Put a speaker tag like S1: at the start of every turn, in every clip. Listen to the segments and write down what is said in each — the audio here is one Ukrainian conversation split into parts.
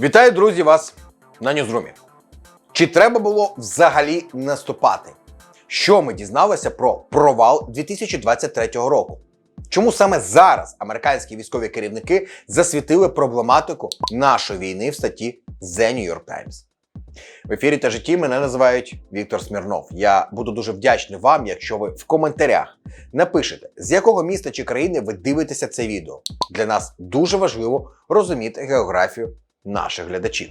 S1: Вітаю, друзі, вас на Ньюзрумі. Чи треба було взагалі наступати? Що ми дізналися про провал 2023 року? Чому саме зараз американські військові керівники засвітили проблематику нашої війни в статті The New York Times? В ефірі та житті мене називають Віктор Смірнов. Я буду дуже вдячний вам, якщо ви в коментарях напишете, з якого міста чи країни ви дивитеся це відео. Для нас дуже важливо розуміти географію наших глядачів.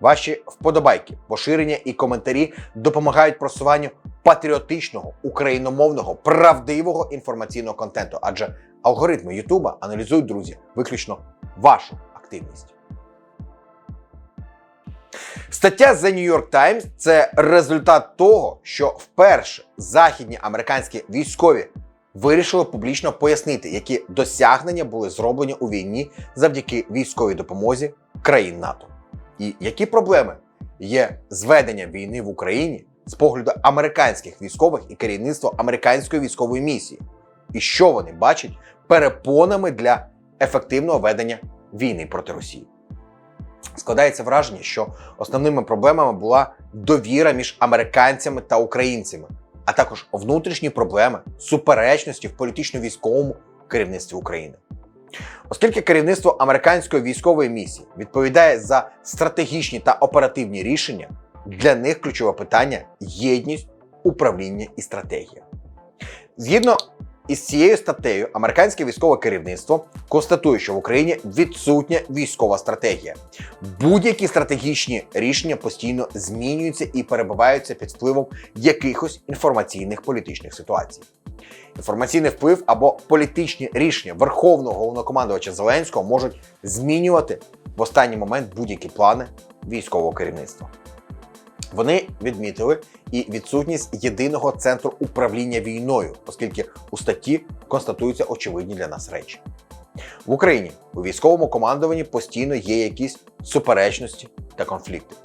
S1: Ваші вподобайки, поширення і коментарі допомагають просуванню патріотичного, україномовного, правдивого інформаційного контенту, адже алгоритми Ютуба аналізують, друзі, виключно вашу активність. Стаття The New York Times – це результат того, що вперше західні американські військові вирішили публічно пояснити, які досягнення були зроблені у війні завдяки військовій допомозі країн НАТО, і які проблеми є з веденням війни в Україні з погляду американських військових і керівництва американської військової місії, і що вони бачать перепонами для ефективного ведення війни проти Росії. Складається враження, що основними проблемами була довіра між американцями та українцями, а також внутрішні проблеми суперечності в політично-військовому керівництві України. Оскільки керівництво американської військової місії відповідає за стратегічні та оперативні рішення, для них ключове питання єдність, управління і стратегія. Згідно із цією статтею, американське військове керівництво констатує, що в Україні відсутня військова стратегія. Будь-які стратегічні рішення постійно змінюються і перебуваються під впливом якихось інформаційних політичних ситуацій. Інформаційний вплив або політичні рішення верховного головнокомандувача Зеленського можуть змінювати в останній момент будь-які плани військового керівництва. Вони відмітили і відсутність єдиного центру управління війною, оскільки у статті констатуються очевидні для нас речі. В Україні у військовому командуванні постійно є якісь суперечності та конфлікти.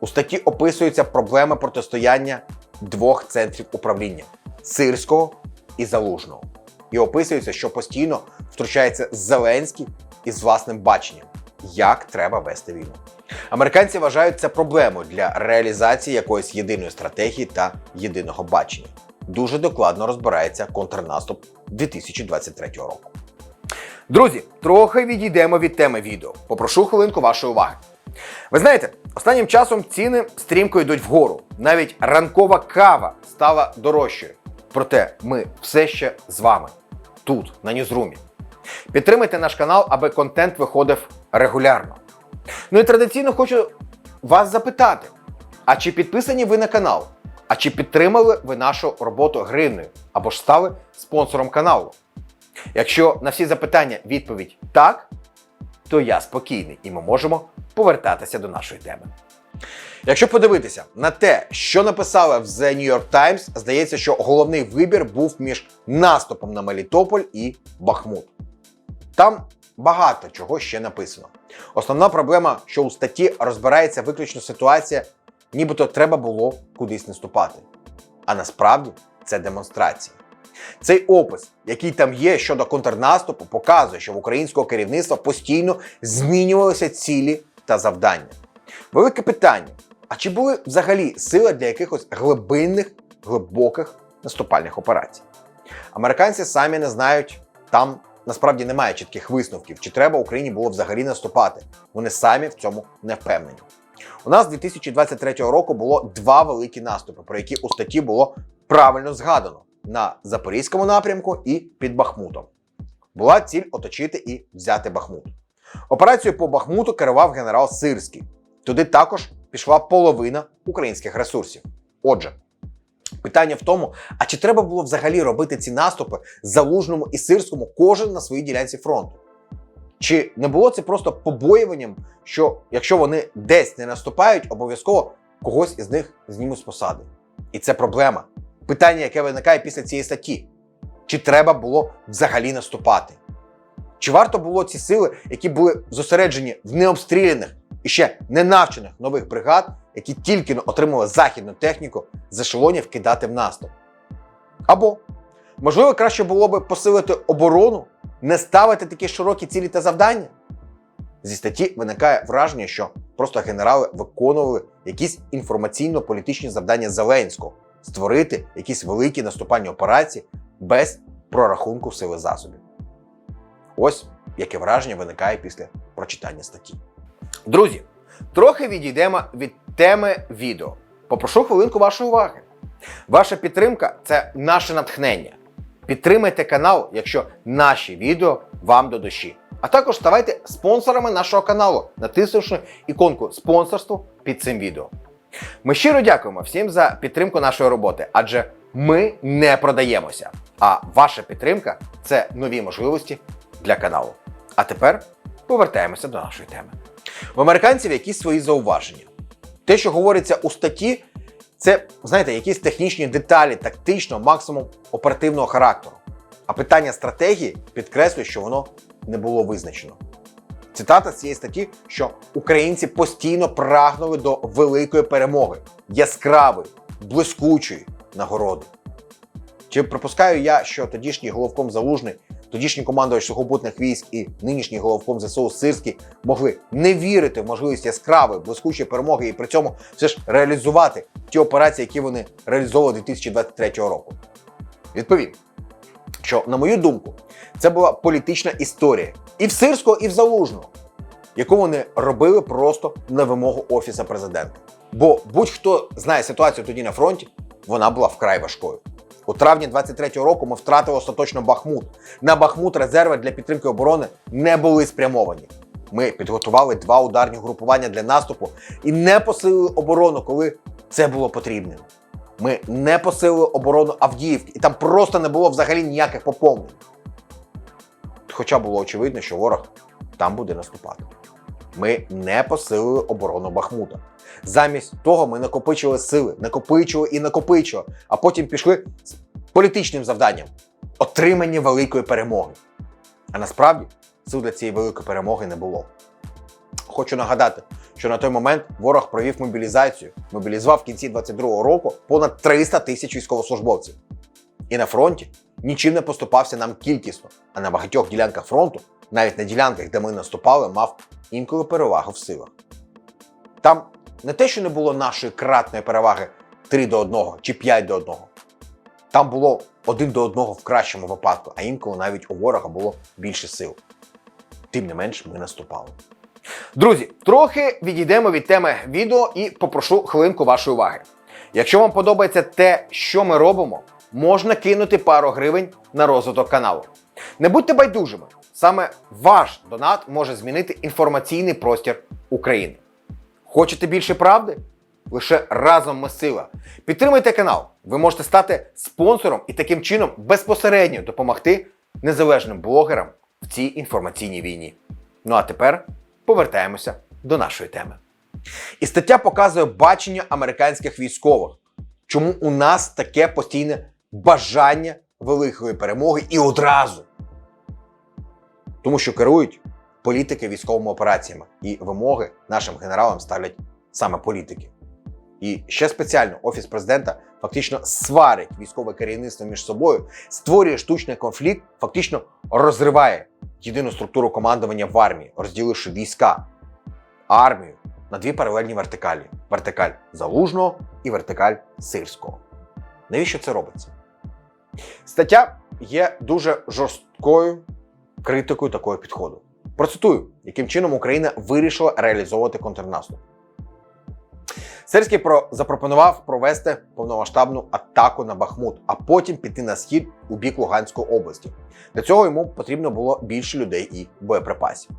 S1: У статті описуються проблеми протистояння двох центрів управління сирського і залужного. І описується, що постійно втручається Зеленський із власним баченням, як треба вести війну. Американці вважають це проблемою для реалізації якоїсь єдиної стратегії та єдиного бачення. Дуже докладно розбирається контрнаступ 2023 року. Друзі, трохи відійдемо від теми відео. Попрошу хвилинку вашої уваги. Ви знаєте, останнім часом ціни стрімко йдуть вгору. Навіть ранкова кава стала дорожчою. Проте ми все ще з вами тут, на Ньюзрумі. Підтримайте наш канал, аби контент виходив регулярно. Ну і традиційно хочу вас запитати: а чи підписані ви на канал? А чи підтримали ви нашу роботу гривнею або ж стали спонсором каналу? Якщо на всі запитання відповідь так, то я спокійний і ми можемо повертатися до нашої теми. Якщо подивитися на те, що написали в The New York Times, здається, що головний вибір був між наступом на Мелітополь і Бахмут. Там багато чого ще написано. Основна проблема, що у статті розбирається виключно ситуація, нібито треба було кудись наступати. А насправді це демонстрація. Цей опис, який там є щодо контрнаступу, показує, що в українського керівництва постійно змінювалися цілі та завдання. Велике питання: а чи були взагалі сили для якихось глибинних, глибоких наступальних операцій? Американці самі не знають, там насправді немає чітких висновків, чи треба Україні було взагалі наступати. Вони самі в цьому не впевнені. У нас 2023 року було два великі наступи, про які у статті було правильно згадано на Запорізькому напрямку і під Бахмутом. Була ціль оточити і взяти Бахмут. Операцією по Бахмуту керував генерал Сирський. Туди також пішла половина українських ресурсів. Отже, питання в тому: а чи треба було взагалі робити ці наступи залужному і сирському кожен на своїй ділянці фронту? Чи не було це просто побоюванням, що якщо вони десь не наступають, обов'язково когось із них знімуть з посади? І це проблема. Питання, яке виникає після цієї статті: чи треба було взагалі наступати? Чи варто було ці сили, які були зосереджені в необстріляних і ще не навчених нових бригад, які тільки отримали західну техніку, з ешелонів кидати в наступ? Або, можливо, краще було би посилити оборону, не ставити такі широкі цілі та завдання? Зі статті виникає враження, що просто генерали виконували якісь інформаційно-політичні завдання Зеленського створити якісь великі наступальні операції без прорахунку сили засобів. Ось яке враження виникає після прочитання статті. Друзі, трохи відійдемо від теми відео. Попрошу хвилинку вашої уваги. Ваша підтримка це наше натхнення. Підтримайте канал, якщо наші відео вам до душі. А також ставайте спонсорами нашого каналу, натиснувши іконку спонсорству під цим відео. Ми щиро дякуємо всім за підтримку нашої роботи, адже ми не продаємося. А ваша підтримка це нові можливості для каналу. А тепер повертаємося до нашої теми. В американців якісь свої зауваження. Те, що говориться у статті, це, знаєте, якісь технічні деталі, тактично, максимум оперативного характеру. А питання стратегії підкреслює, що воно не було визначено. Цитата з цієї статті, що українці постійно прагнули до великої перемоги, яскравої, блискучої нагороди. Чи припускаю я, що тодішній головком Залужний, тодішній командувач сухопутних військ і нинішній головком ЗСУ Сирський могли не вірити в можливість яскравої, блискучої перемоги і при цьому все ж реалізувати ті операції, які вони реалізовували 2023 року? Відповім, що, на мою думку, це була політична історія і в Сирського, і в Залужного, яку вони робили просто на вимогу Офіса президента. Бо будь-хто знає ситуацію тоді на фронті, вона була вкрай важкою. У травні 23-го року ми втратили остаточно Бахмут. На Бахмут резерви для підтримки оборони не були спрямовані. Ми підготували два ударні групування для наступу і не посилили оборону, коли це було потрібним. Ми не посилили оборону Авдіївки, і там просто не було взагалі ніяких поповнень. Хоча було очевидно, що ворог там буде наступати. Ми не посилили оборону Бахмута. Замість того ми накопичили сили, накопичили і накопичили, а потім пішли з політичним завданням отримання великої перемоги. А насправді сил для цієї великої перемоги не було. Хочу нагадати, що на той момент ворог провів мобілізацію, мобілізував в кінці 22-го року понад 300 тисяч військовослужбовців. І на фронті нічим не поступався нам кількісно, а на багатьох ділянках фронту, навіть на ділянках, де ми наступали, мав інколи перевагу в силах. Там не те, що не було нашої кратної переваги 3 до 1 чи 5 до 1. Там було 1 до 1 в кращому випадку, а інколи навіть у ворога було більше сил. Тим не менш, ми наступали. Друзі, трохи відійдемо від теми відео і попрошу хвилинку вашої уваги. Якщо вам подобається те, що ми робимо, можна кинути пару гривень на розвиток каналу. Не будьте байдужими, саме ваш донат може змінити інформаційний простір України. Хочете більше правди? Лише разом ми сила. Підтримайте канал. Ви можете стати спонсором і таким чином безпосередньо допомогти незалежним блогерам в цій інформаційній війні. Ну а тепер повертаємося до нашої теми. І стаття показує бачення американських військових, чому у нас таке постійне бажання великої перемоги і одразу. Тому що керують політики військовими операціями, і вимоги нашим генералам ставлять саме політики. І ще спеціально офіс президента фактично сварить військове керівництво між собою, створює штучний конфлікт, фактично розриває єдину структуру командування в армії, розділивши війська, армію на дві паралельні вертикалі: вертикаль залужного і вертикаль сирського. Навіщо це робиться? Стаття є дуже жорсткою критикою такого підходу. Процитую, яким чином Україна вирішила реалізовувати контрнаступ. Сирський про запропонував провести повномасштабну атаку на Бахмут, а потім піти на схід у бік Луганської області. Для цього йому потрібно було більше людей і боєприпасів.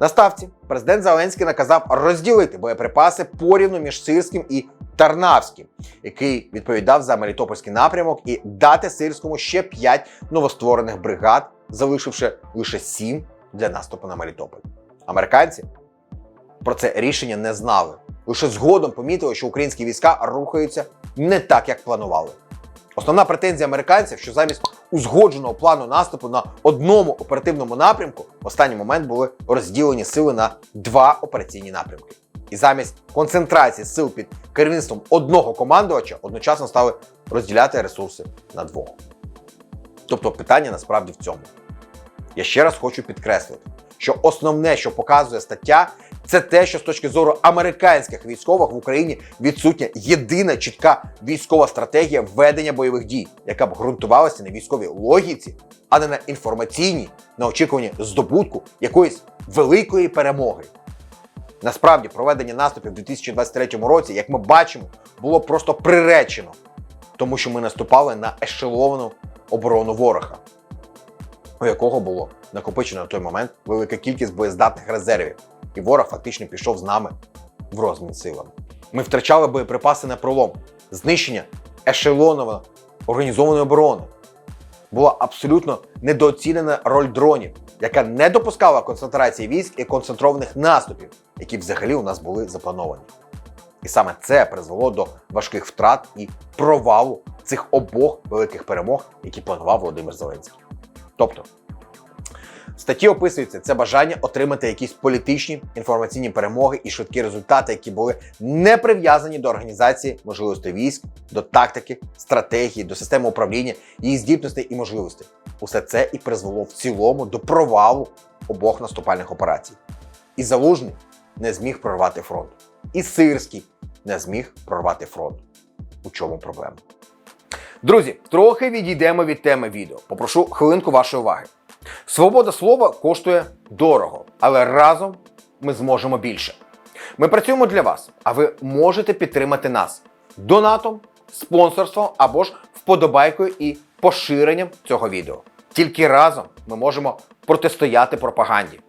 S1: На ставці президент Зеленський наказав розділити боєприпаси порівну між Сирським і Тарнавським, який відповідав за Мелітопольський напрямок, і дати Сирському ще 5 новостворених бригад, залишивши лише 7 для наступу на Мелітополь. Американці про це рішення не знали. Лише згодом помітили, що українські війська рухаються не так, як планували. Основна претензія американців, що замість узгодженого плану наступу на одному оперативному напрямку в останній момент були розділені сили на два операційні напрямки. І замість концентрації сил під керівництвом одного командувача одночасно стали розділяти ресурси на двох. Тобто питання насправді в цьому. Я ще раз хочу підкреслити, що основне, що показує стаття, це те, що з точки зору американських військових в Україні відсутня єдина чітка військова стратегія ведення бойових дій, яка б ґрунтувалася на військовій логіці, а не на інформаційній, на очікуванні здобутку якоїсь великої перемоги. Насправді, проведення наступів у 2023 році, як ми бачимо, було просто приречено, тому що ми наступали на ешеловану оборону ворога, у якого було накопичено на той момент велика кількість боєздатних резервів, і ворог фактично пішов з нами в розмін силами. Ми втрачали боєприпаси на пролом, знищення ешелоново організованої оборони. Була абсолютно недооцінена роль дронів, яка не допускала концентрації військ і концентрованих наступів, які взагалі у нас були заплановані. І саме це призвело до важких втрат і провалу цих обох великих перемог, які планував Володимир Зеленський. Тобто, в статті описується це бажання отримати якісь політичні інформаційні перемоги і швидкі результати, які були не прив'язані до організації можливостей військ, до тактики, стратегії, до системи управління, її здібностей і можливостей. Усе це і призвело в цілому до провалу обох наступальних операцій. І Залужний не зміг прорвати фронт. І Сирський не зміг прорвати фронт. У чому проблема? Друзі, трохи відійдемо від теми відео. Попрошу хвилинку вашої уваги. Свобода слова коштує дорого, але разом ми зможемо більше. Ми працюємо для вас, а ви можете підтримати нас донатом, спонсорством або ж вподобайкою і поширенням цього відео. Тільки разом ми можемо протистояти пропаганді.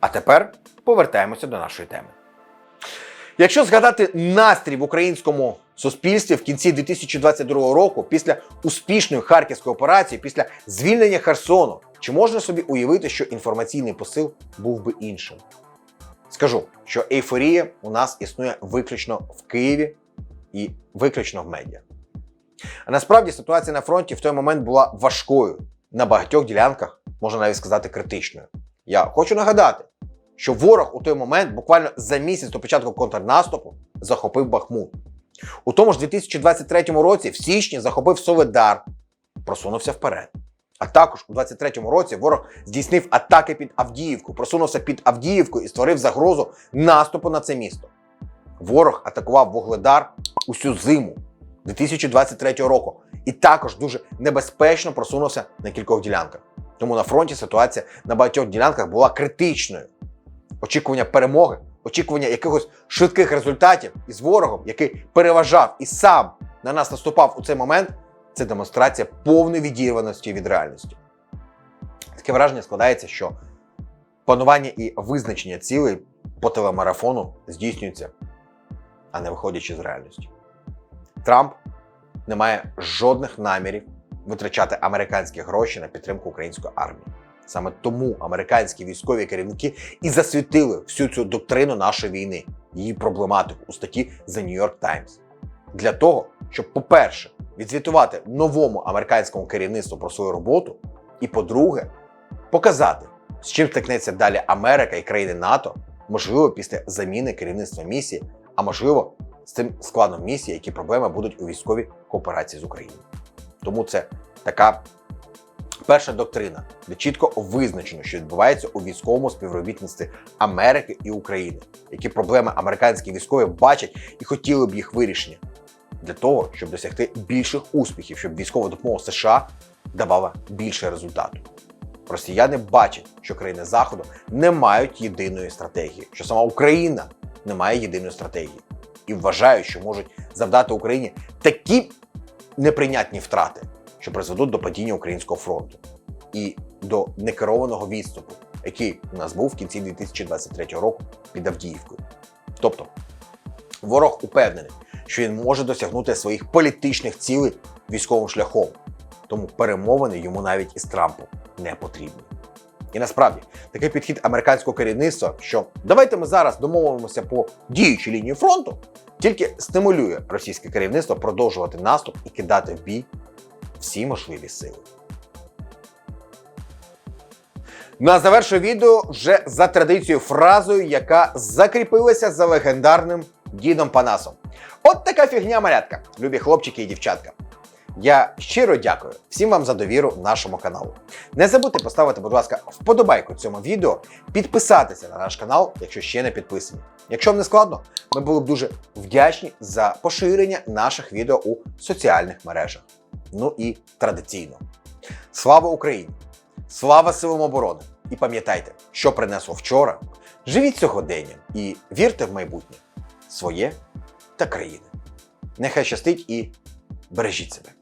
S1: А тепер повертаємося до нашої теми. Якщо згадати настрій в українському суспільстві в кінці 2022 року, після успішної харківської операції, після звільнення Херсону, чи можна собі уявити, що інформаційний посил був би іншим? Скажу, що ейфорія у нас існує виключно в Києві і виключно в медіа. А насправді ситуація на фронті в той момент була важкою на багатьох ділянках, можна навіть сказати, критичною. Я хочу нагадати, що ворог у той момент, буквально за місяць до початку контрнаступу, захопив Бахмут. У тому ж 2023 році, в січні, захопив Соледар, просунувся вперед. А також у 23-му році ворог здійснив атаки під Авдіївку, просунувся під Авдіївку і створив загрозу наступу на це місто. Ворог атакував Вугледар усю зиму 2023 року і також дуже небезпечно просунувся на кількох ділянках. Тому на фронті ситуація на багатьох ділянках була критичною. Очікування перемоги, очікування якихось швидких результатів із ворогом, який переважав і сам на нас наступав у цей момент, це демонстрація повної відірваності від реальності. Таке враження складається, що планування і визначення цілей по телемарафону здійснюється, а не виходячи з реальності. Трамп не має жодних намірів витрачати американські гроші на підтримку української армії. Саме тому американські військові керівники і засвітили всю цю доктрину нашої війни, її проблематику у статті The New York Times. Для того, щоб, по-перше, відзвітувати новому американському керівництву про свою роботу, і по-друге, показати, з чим стикнеться далі Америка і країни НАТО, можливо, після заміни керівництва місії, а можливо, з цим складом місії, які проблеми будуть у військовій кооперації з Україною. Тому це така перша доктрина, де чітко визначено, що відбувається у військовому співробітництві Америки і України, які проблеми американські військові бачать і хотіли б їх вирішення. Для того, щоб досягти більших успіхів, щоб військова допомога США давала більше результату. Росіяни бачать, що країни Заходу не мають єдиної стратегії, що сама Україна не має єдиної стратегії, і вважають, що можуть завдати Україні такі неприйнятні втрати, що призведуть до падіння українського фронту і до некерованого відступу, який у нас був в кінці 2023 року під Авдіївкою. Тобто ворог упевнений, що він може досягнути своїх політичних цілей військовим шляхом, тому перемовини йому навіть із Трампом не потрібні. І насправді такий підхід американського керівництва, що давайте ми зараз домовимося по діючій лінії фронту, тільки стимулює російське керівництво продовжувати наступ і кидати в бій всі можливі сили. На завершу відео вже за традицією фразою, яка закріпилася за легендарним дідом Панасом. От така фігня малятка, любі хлопчики і дівчатка. Я щиро дякую всім вам за довіру нашому каналу. Не забудьте поставити, будь ласка, вподобайку цьому відео, підписатися на наш канал, якщо ще не підписані. Якщо вам не складно, ми були б дуже вдячні за поширення наших відео у соціальних мережах. Ну і традиційно. Слава Україні! Слава силам оборони! І пам'ятайте, що принесло вчора. Живіть сьогоденням і вірте в майбутнє своє та країни. Нехай щастить і бережіть себе.